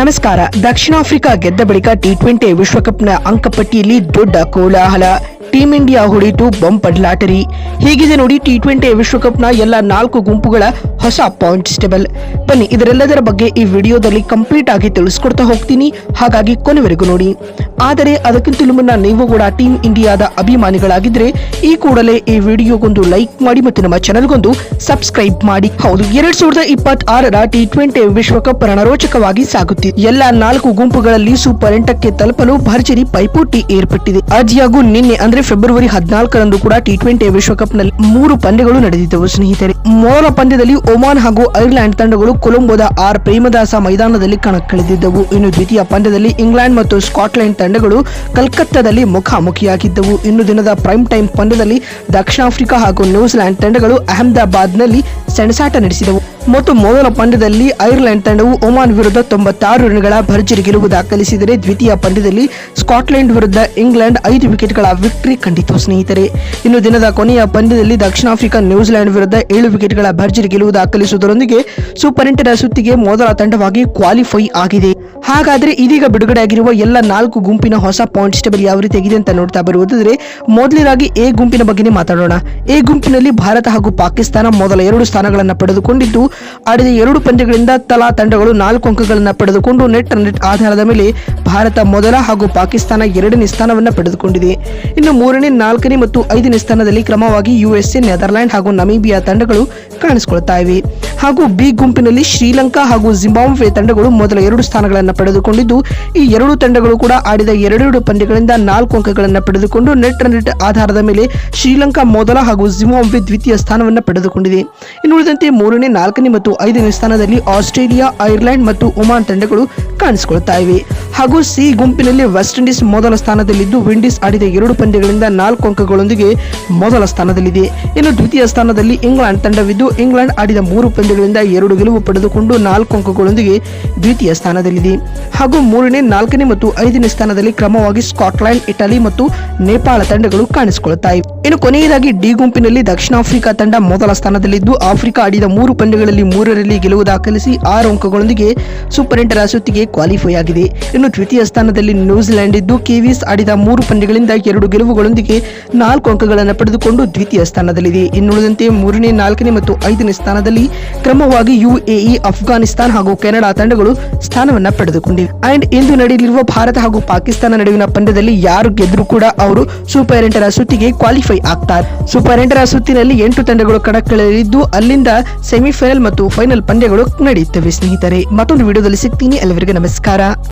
ನಮಸ್ಕಾರ. ದಕ್ಷಿಣ ಆಫ್ರಿಕಾ ಗೆದ್ದ ಬಳಿಕ ಟಿ ಟ್ವೆಂಟಿ ವಿಶ್ವಕಪ್ನ ಅಂಕಪಟ್ಟಿಯಲ್ಲಿ ದೊಡ್ಡ ಕೋಲಾಹಲ. ಟೀಂ ಇಂಡಿಯಾ ಹೊಡೆಯಿತು ಬಂಪಡ್ ಲಾಟರಿ. ಹೀಗಿದೆ ನೋಡಿ ಟಿ ಟ್ವೆಂಟಿ ವಿಶ್ವಕಪ್ನ ಎಲ್ಲ ನಾಲ್ಕು ಗುಂಪುಗಳ ಹೊಸ ಪಾಯಿಂಟ್ಸ್ ಟೇಬಲ್. ಬನ್ನಿ, ಇದರೆಲ್ಲದರ ಬಗ್ಗೆ ಈ ವಿಡಿಯೋದಲ್ಲಿ ಕಂಪ್ಲೀಟ್ ಆಗಿ ತಿಳಿಸ್ಕೊಡ್ತಾ ಹೋಗ್ತೀನಿ. ಹಾಗಾಗಿ ಕೊನೆವರೆಗೂ ನೋಡಿ. ಆದರೆ ಅದಕ್ಕಿಂತಲೂ ಮುನ್ನ ನೀವು ಕೂಡ ಟೀಂ ಇಂಡಿಯಾದ ಅಭಿಮಾನಿಗಳಾಗಿದ್ರೆ ಈ ಕೂಡಲೇ ಈ ವಿಡಿಯೋಗೊಂದು ಲೈಕ್ ಮಾಡಿ ಮತ್ತು ನಮ್ಮ ಚಾನೆಲ್ಗೊಂದು ಸಬ್ಸ್ಕ್ರೈಬ್ ಮಾಡಿ. ಹೌದು, ಎರಡ್ ಸಾವಿರದ ಇಪ್ಪತ್ತಾರರ ಟಿ ಟ್ವೆಂಟಿ ವಿಶ್ವಕಪ್ ರಣರೋಚಕವಾಗಿ ಸಾಗುತ್ತಿದೆ ಎಲ್ಲ ನಾಲ್ಕು ಗುಂಪುಗಳಲ್ಲಿ ಸೂಪರ್ ಎಂಟಕ್ಕೆ ತಲುಪಲು ಭರ್ಜರಿ ಪೈಪೋಟಿ ಏರ್ಪಟ್ಟಿದೆ. ಅಜಿಯಾಗೂ ನಿನ್ನೆ ಅಂದ್ರೆ ಫೆಬ್ರವರಿ ಹದಿನಾಲ್ಕರಂದು ಕೂಡ ಟಿ ಟ್ವೆಂಟಿ ವಿಶ್ವಕಪ್ನಲ್ಲಿ ಮೂರು ಪಂದ್ಯಗಳು ನಡೆದಿದ್ದವು. ಸ್ನೇಹಿತರೆ, ಮೊದಲ ಪಂದ್ಯದಲ್ಲಿ ಒಮಾನ್ ಹಾಗೂ ಐರ್ಲೆಂಡ್ ತಂಡಗಳು ಕೊಲಂಬೋದ ಆರ್ ಪ್ರೇಮದಾಸ ಮೈದಾನದಲ್ಲಿ ಕಣಕ್ಕಿಳಿದಿದ್ದವು. ಇನ್ನು ದ್ವಿತೀಯ ಪಂದ್ಯದಲ್ಲಿ ಇಂಗ್ಲೆಂಡ್ ಮತ್ತು ಸ್ಕಾಟ್ಲೆಂಡ್ ತಂಡಗಳು ಕಲ್ಕತ್ತಾದಲ್ಲಿ ಮುಖಾಮುಖಿಯಾಗಿದ್ದವು. ಇನ್ನು ದಿನದ ಪ್ರೈಮ್ ಟೈಮ್ ಪಂದ್ಯದಲ್ಲಿ ದಕ್ಷಿಣ ಆಫ್ರಿಕಾ ಹಾಗೂ ನ್ಯೂಜಿಲೆಂಡ್ ತಂಡಗಳು ಅಹಮದಾಬಾದ್ನಲ್ಲಿ ಸೆಣಸಾಟ ನಡೆಸಿದವು. ಮತ್ತು ಮೊದಲ ಪಂದ್ಯದಲ್ಲಿ ಐರ್ಲೆಂಡ್ ತಂಡವು ಒಮಾನ್ ವಿರುದ್ಧ ತೊಂಬತ್ತಾರು ರನ್ಗಳ ಭರ್ಜರಿ ಗೆಲುವು ದಾಖಲಿಸಿದರೆ ದ್ವಿತೀಯ ಪಂದ್ಯದಲ್ಲಿ ಸ್ಕಾಟ್ಲೆಂಡ್ ವಿರುದ್ಧ ಇಂಗ್ಲೆಂಡ್ ಐದು ವಿಕೆಟ್ಗಳ ವಿಕ್ಟರಿ ಕಂಡಿತು ಸ್ನೇಹಿತರೆ. ಇನ್ನು ದಿನದ ಕೊನೆಯ ಪಂದ್ಯದಲ್ಲಿ ದಕ್ಷಿಣ ಆಫ್ರಿಕಾ ನ್ಯೂಜಿಲೆಂಡ್ ವಿರುದ್ಧ ಏಳು ವಿಕೆಟ್ಗಳ ಭರ್ಜರಿ ಗೆಲುವು ದಾಖಲಿಸುವುದರೊಂದಿಗೆ ಸೂಪರ್ ಎಂಟರ ಸುತ್ತಿಗೆ ಮೊದಲ ತಂಡವಾಗಿ ಕ್ವಾಲಿಫೈ ಆಗಿದೆ. ಹಾಗಾದರೆ ಇದೀಗ ಬಿಡುಗಡೆಯಾಗಿರುವ ಎಲ್ಲ ನಾಲ್ಕು ಗುಂಪಿನ ಹೊಸ ಪಾಯಿಂಟ್ಸ್ ಟೇಬಲ್ ಯಾವ ರೀತಿ ಆಗಿದೆ ಅಂತ ನೋಡ್ತಾ ಬರುವುದಾದ್ರೆ ಮೊದಲನೇದಾಗಿ ಎ ಗುಂಪಿನ ಬಗ್ಗೆನೇ ಮಾತಾಡೋಣ. ಎ ಗುಂಪಿನಲ್ಲಿ ಭಾರತ ಹಾಗೂ ಪಾಕಿಸ್ತಾನ ಮೊದಲ ಎರಡು ಸ್ಥಾನಗಳನ್ನು ಪಡೆದುಕೊಂಡಿದ್ದು ಆಡಿದ ಎರಡು ಪಂದ್ಯಗಳಿಂದ ತಲಾ ತಂಡಗಳು ನಾಲ್ಕು ಅಂಕಗಳನ್ನು ಪಡೆದುಕೊಂಡು ನೆಟ್ ನೆಟ್ ಆಧಾರದ ಮೇಲೆ ಭಾರತ ಮೊದಲ ಹಾಗೂ ಪಾಕಿಸ್ತಾನ ಎರಡನೇ ಸ್ಥಾನವನ್ನು ಪಡೆದುಕೊಂಡಿದೆ. ಇನ್ನು ಮೂರನೇ, ನಾಲ್ಕನೇ ಮತ್ತು ಐದನೇ ಸ್ಥಾನದಲ್ಲಿ ಕ್ರಮವಾಗಿ ಯುಎಸ್ಎ ನೆದರ್ಲ್ಯಾಂಡ್ ಹಾಗೂ ನಮೀಬಿಯಾ ತಂಡಗಳು ಕಾಣಿಸಿಕೊಳ್ತಾ ಇವೆ. ಹಾಗೂ ಬಿ ಗುಂಪಿನಲ್ಲಿ ಶ್ರೀಲಂಕಾ ಹಾಗೂ ಜಿಂಬಾಬ್ವೆ ತಂಡಗಳು ಮೊದಲ ಎರಡು ಸ್ಥಾನಗಳನ್ನು ಪಡೆದುಕೊಂಡಿದ್ದು, ಈ ಎರಡು ತಂಡಗಳು ಕೂಡ ಆಡಿದ ಎರಡೆರಡು ಪಂದ್ಯಗಳಿಂದ ನಾಲ್ಕು ಅಂಕಗಳನ್ನು ಪಡೆದುಕೊಂಡು ನೆಟ್ ನೆಟ್ ಆಧಾರದ ಮೇಲೆ ಶ್ರೀಲಂಕಾ ಮೊದಲ ಹಾಗೂ ಜಿಂಬಾಬ್ವೆ ದ್ವಿತೀಯ ಸ್ಥಾನವನ್ನು ಪಡೆದುಕೊಂಡಿದೆ. ಇನ್ನುಳಿದಂತೆ ಮೂರನೇ, ನಾಲ್ಕನೇ ಮತ್ತು ಐದನೇ ಸ್ಥಾನದಲ್ಲಿ ಆಸ್ಟ್ರೇಲಿಯಾ, ಐರ್ಲೆಂಡ್ ಮತ್ತು ಒಮಾನ್ ತಂಡಗಳು ಕಾಣಿಸಿಕೊಳ್ತಾ ಇವೆ. ಹಾಗೂ ಸಿ ಗುಂಪಿನಲ್ಲಿ ವೆಸ್ಟ್ ಇಂಡೀಸ್ ಮೊದಲ ಸ್ಥಾನದಲ್ಲಿದ್ದು ವಿಂಡೀಸ್ ಆಡಿದ ಎರಡು ಪಂದ್ಯಗಳಿಂದ ನಾಲ್ಕು ಅಂಕಗಳೊಂದಿಗೆ ಮೊದಲ ಸ್ಥಾನದಲ್ಲಿದೆ. ಇನ್ನು ದ್ವಿತೀಯ ಸ್ಥಾನದಲ್ಲಿ ಇಂಗ್ಲೆಂಡ್ ತಂಡವಿದ್ದು ಇಂಗ್ಲೆಂಡ್ ಆಡಿದ ಮೂರು ಪಂದ್ಯಗಳಿಂದ ಎರಡು ಗೆಲುವು ಪಡೆದುಕೊಂಡು ನಾಲ್ಕು ಅಂಕಗಳೊಂದಿಗೆ ದ್ವಿತೀಯ ಸ್ಥಾನದಲ್ಲಿದೆ. ಹಾಗೂ ಮೂರನೇ, ನಾಲ್ಕನೇ ಮತ್ತು ಐದನೇ ಸ್ಥಾನದಲ್ಲಿ ಕ್ರಮವಾಗಿ ಸ್ಕಾಟ್ಲೆಂಡ್ ಇಟಲಿ ಮತ್ತು ನೇಪಾಳ ತಂಡಗಳು ಕಾಣಿಸಿಕೊಳ್ಳುತ್ತಾಯಿ. ಇನ್ನು ಕೊನೆಯದಾಗಿ ಡಿ ಗುಂಪಿನಲ್ಲಿ ದಕ್ಷಿಣ ಆಫ್ರಿಕಾ ತಂಡ ಮೊದಲ ಸ್ಥಾನದಲ್ಲಿದ್ದು, ಆಫ್ರಿಕಾ ಆಡಿದ ಮೂರು ಪಂದ್ಯಗಳಲ್ಲಿ ಮೂರರಲ್ಲಿ ಗೆಲುವು ದಾಖಲಿಸಿ ಆರು ಅಂಕಗಳೊಂದಿಗೆ ಸೂಪರ್ ಎಂಟರ ಸುತ್ತಿಗೆ ಕ್ವಾಲಿಫೈ ಆಗಿದೆ. ದ್ವಿತೀಯ ಸ್ಥಾನದಲ್ಲಿ ನ್ಯೂಜಿಲೆಂಡ್ ಇದ್ದು ಕಿವೀಸ್ ಆಡಿದ ಮೂರು ಪಂದ್ಯಗಳಿಂದ ಎರಡು ಗೆಲುವುಗಳೊಂದಿಗೆ ನಾಲ್ಕು ಅಂಕಗಳನ್ನು ಪಡೆದುಕೊಂಡು ದ್ವಿತೀಯ ಸ್ಥಾನದಲ್ಲಿದೆ. ಇನ್ನುಳಿದಂತೆ ಮೂರನೇ, ನಾಲ್ಕನೇ ಮತ್ತು ಐದನೇ ಸ್ಥಾನದಲ್ಲಿ ಕ್ರಮವಾಗಿ ಯುಎಇ, ಅಫ್ಘಾನಿಸ್ತಾನ್ ಹಾಗೂ ಕೆನಡಾ ತಂಡಗಳು ಸ್ಥಾನವನ್ನು ಪಡೆದುಕೊಂಡಿವೆ. ಅಂಡ್ ಇಂದು ನಡೆಯಲಿರುವ ಭಾರತ ಹಾಗೂ ಪಾಕಿಸ್ತಾನ ನಡುವಿನ ಪಂದ್ಯದಲ್ಲಿ ಯಾರು ಗೆದ್ದರೂ ಕೂಡ ಅವರು ಸೂಪರ್ ಎಂಟರ ಸುತ್ತಿಗೆ ಕ್ವಾಲಿಫೈ ಆಗ್ತಾರೆ. ಸೂಪರ್ ಎಂಟರ ಸುತ್ತಿನಲ್ಲಿ ಎಂಟು ತಂಡಗಳು ಕಣಕ್ಕಿಳಿಯಲಿದ್ದು, ಅಲ್ಲಿಂದ ಸೆಮಿಫೈನಲ್ ಮತ್ತು ಫೈನಲ್ ಪಂದ್ಯಗಳು ನಡೆಯುತ್ತವೆ. ಸ್ನೇಹಿತರೆ, ಮತ್ತೊಂದು ವಿಡಿಯೋದಲ್ಲಿ ಸಿಗ್ತೀನಿ. ಎಲ್ಲರಿಗೂ ನಮಸ್ಕಾರ.